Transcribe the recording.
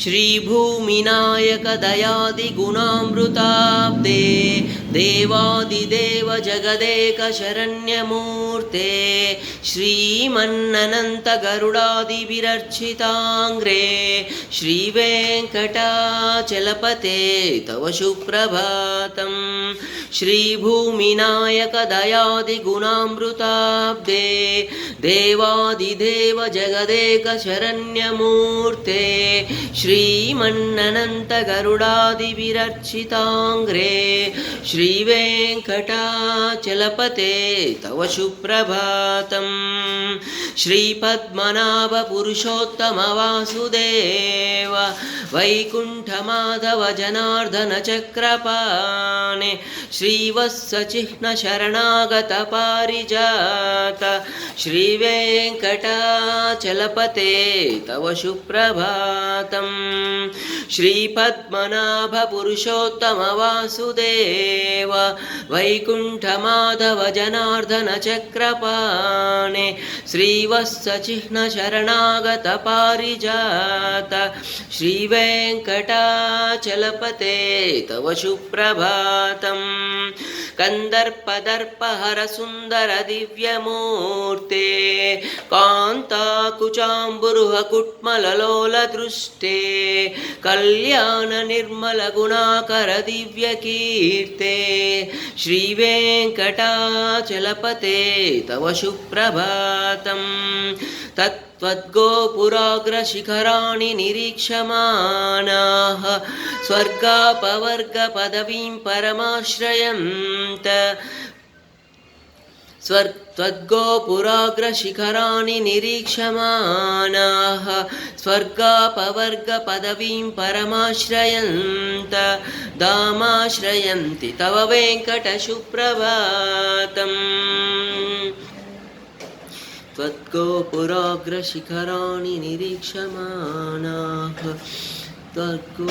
श्रीभूमिनायकदयादिगुणामृताब्दे देवादिदेव जगदेकशरण्यमूर्ते श्रीमन्ननन्तगरुडादिभिरर्चिताङ्ग्रे श्रीवेङ्कटाचलपते तव सुप्रभातम् श्रीभूमिनायकदयादिगुणामृताब्दे देवादिदेव जगदेकशरण्यमूर्ते श्रीमन्ननन्तगरुडादिभिरर्चिताङ्ग्रे श्रीवेङ्कटाचलपते तव सुप्रभातम् श्रीपद्मनाभपुरुषोत्तमवासुदेव वैकुण्ठमाधव जनार्दनचक्रपाणे श्रीवत्सचिह्नशरणागतपारिजात। श्रीवेङ्कटाचलपते तव सुप्रभातम् श्रीपद्मनाभपुरुषोत्तमवासुदेव वैकुण्ठमाधव जनार्दनचक्रपाणे श्रीवत्सचिह्नशरणागतपारिजात श्रीवेङ्कटाचलपते तव सुप्रभातम् कन्दर्पदर्पहरसुन्दरदिव्यमूर्ते कान्ताकुचाम्बुरुहकुट्मललोलदृष्टे कल्याणनिर्मलगुणाकरदिव्यकीर्ते श्रीवेङ्कटाचलपते तव सुप्रभातम् तत्त्वद्गोपुराग्रशिखराणि निरीक्षमाणाः स्वर्गापवर्गपदवीं परमाश्रयन्त। स्वर् त्वद्गोपुराग्रशिखराणि निरीक्षमाणाः स्वर्गापवर्गपदवीं परमाश्रयन्त। दामाश्रयन्ति तव वेङ्कटसुप्रभातम् त्वद्गोपुराग्रशिखराणि निरीक्षमाणाः त्वद्गो